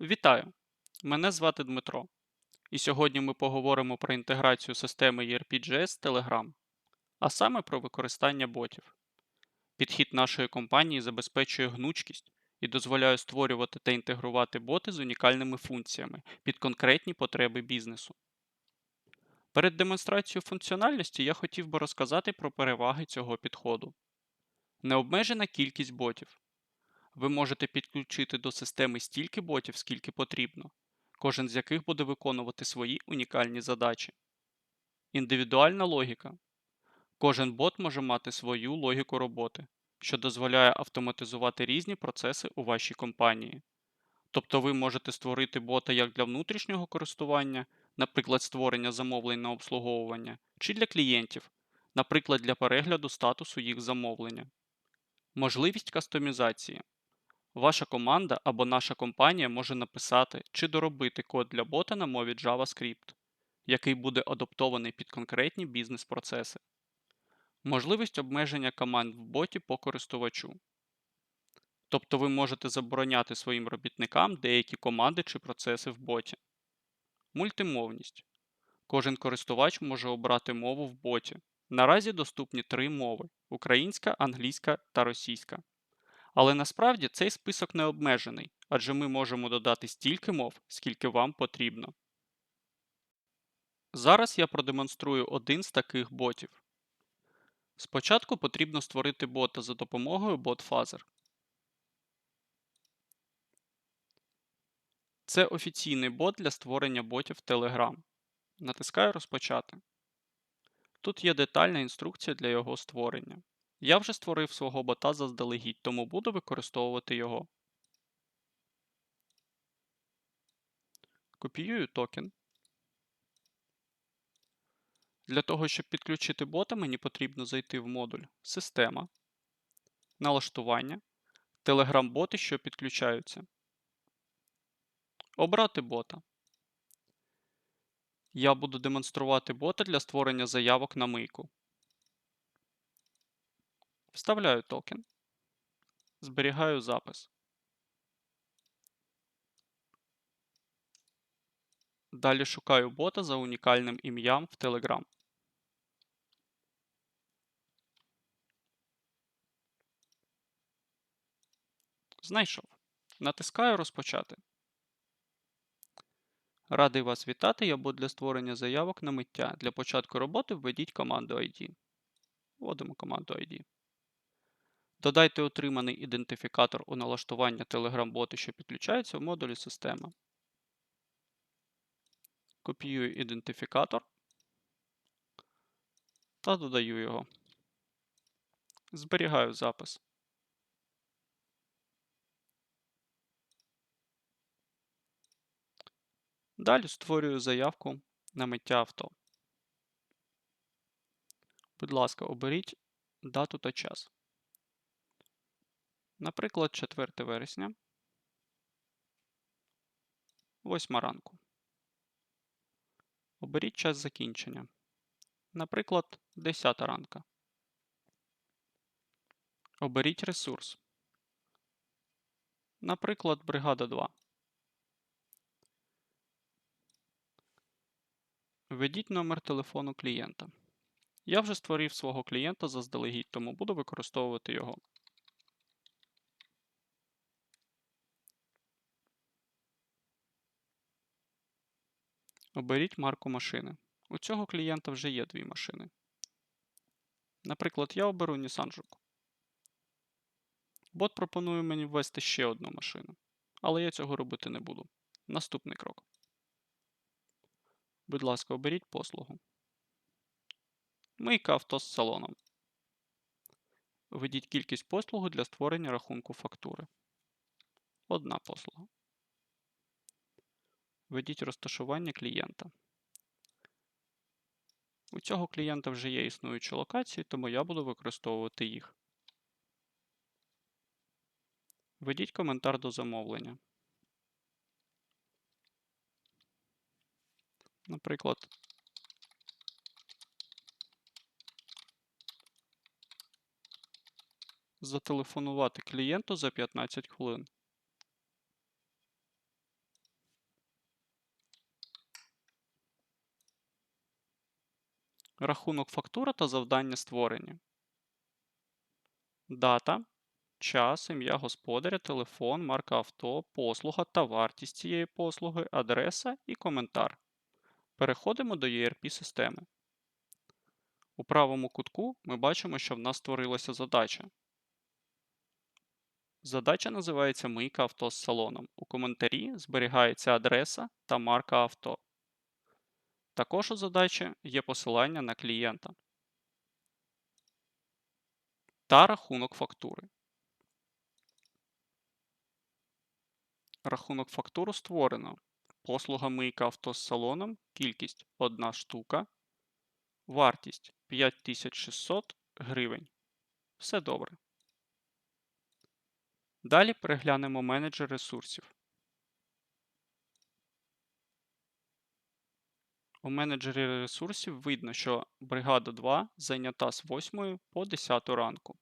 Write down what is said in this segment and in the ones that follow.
Вітаю! Мене звати Дмитро, і сьогодні ми поговоримо про інтеграцію системи ERP.js з Telegram, а саме про використання ботів. Підхід нашої компанії забезпечує гнучкість і дозволяє створювати та інтегрувати боти з унікальними функціями під конкретні потреби бізнесу. Перед демонстрацією функціональності я хотів би розказати про переваги цього підходу. Необмежена кількість ботів. Ви можете підключити до системи стільки ботів, скільки потрібно, кожен з яких буде виконувати свої унікальні задачі. Індивідуальна логіка. Кожен бот може мати свою логіку роботи, що дозволяє автоматизувати різні процеси у вашій компанії. Тобто ви можете створити бота як для внутрішнього користування, наприклад, створення замовлень на обслуговування, чи для клієнтів, наприклад, для перегляду статусу їх замовлення. Можливість кастомізації. Ваша команда або наша компанія може написати чи доробити код для бота на мові JavaScript, який буде адаптований під конкретні бізнес-процеси. Можливість обмеження команд в боті по користувачу. Тобто ви можете забороняти своїм робітникам деякі команди чи процеси в боті. Мультимовність. Кожен користувач може обрати мову в боті. Наразі доступні три мови: українська, англійська та російська. Але насправді цей список не обмежений, адже ми можемо додати стільки мов, скільки вам потрібно. Зараз я продемонструю один з таких ботів. Спочатку потрібно створити бота за допомогою BotFuzzer. Це офіційний бот для створення ботів Telegram. Натискаю Розпочати. Тут є детальна інструкція для його створення. Я вже створив свого бота заздалегідь, тому буду використовувати його. Копіюю токен. Для того, щоб підключити бота, мені потрібно зайти в модуль Система, Налаштування, Telegram-боти, що підключаються. Обрати бота. Я буду демонструвати бота для створення заявок на мийку. Вставляю токен. Зберігаю запис. Далі шукаю бота за унікальним ім'ям в Telegram. Знайшов. Натискаю Розпочати. Радий вас вітати. Я буду для створення заявок на миття. Для початку роботи введіть команду ID. Вводимо команду ID. Додайте отриманий ідентифікатор у налаштування Telegram-боти, що підключається в модулі Система. Копіюю ідентифікатор та додаю його. Зберігаю запис. Далі створюю заявку на миття авто. Будь ласка, оберіть дату та час. Наприклад, 4 вересня, 8 ранку. Оберіть час закінчення. Наприклад, 10 ранка. Оберіть ресурс. Наприклад, бригада 2. Введіть номер телефону клієнта. Я вже створив свого клієнта заздалегідь, тому буду використовувати його. Оберіть марку машини. У цього клієнта вже є дві машини. Наприклад, я оберу Nissan Juke. Бот пропонує мені ввести ще одну машину, але я цього робити не буду. Наступний крок. Будь ласка, оберіть послугу. Мийка авто з салоном. Введіть кількість послуги для створення рахунку фактури. Одна послуга. Введіть розташування клієнта. У цього клієнта вже є існуючі локації, тому я буду використовувати їх. Введіть коментар до замовлення. Наприклад, зателефонувати клієнту за 15 хвилин. Рахунок фактура та завдання створені. Дата, час, ім'я господаря, телефон, марка авто, послуга та вартість цієї послуги, адреса і коментар. Переходимо до ERP-системи. У правому кутку ми бачимо, що в нас створилася задача. Задача називається Мийка авто з салоном. У коментарі зберігається адреса та марка авто. Також у задачі є посилання на клієнта та рахунок фактури. Рахунок фактуру створено. Послуга мийка авто з салоном, кількість 1 штука, вартість 5600 гривень. Все добре. Далі переглянемо менеджер ресурсів. У менеджері ресурсів видно, що бригада 2 зайнята з 8 по 10 ранку.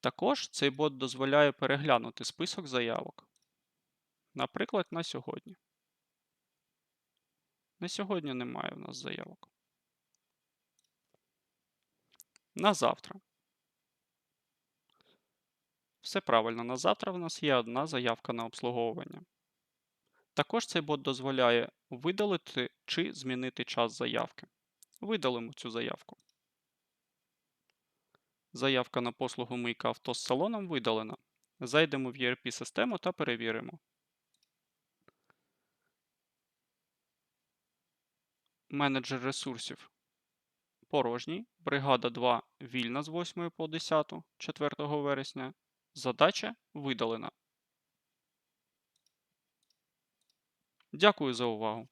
Також цей бот дозволяє переглянути список заявок. Наприклад, на сьогодні. На сьогодні немає в нас заявок. На завтра. Все правильно, на завтра в нас є одна заявка на обслуговування. Також цей бот дозволяє видалити чи змінити час заявки. Видалимо цю заявку. Заявка на послугу мийка авто з салоном видалена. Зайдемо в ERP-систему та перевіримо. Менеджер ресурсів порожній. Бригада 2 вільна з 8 по 10 4 вересня. Задача видалена. Дякую за увагу!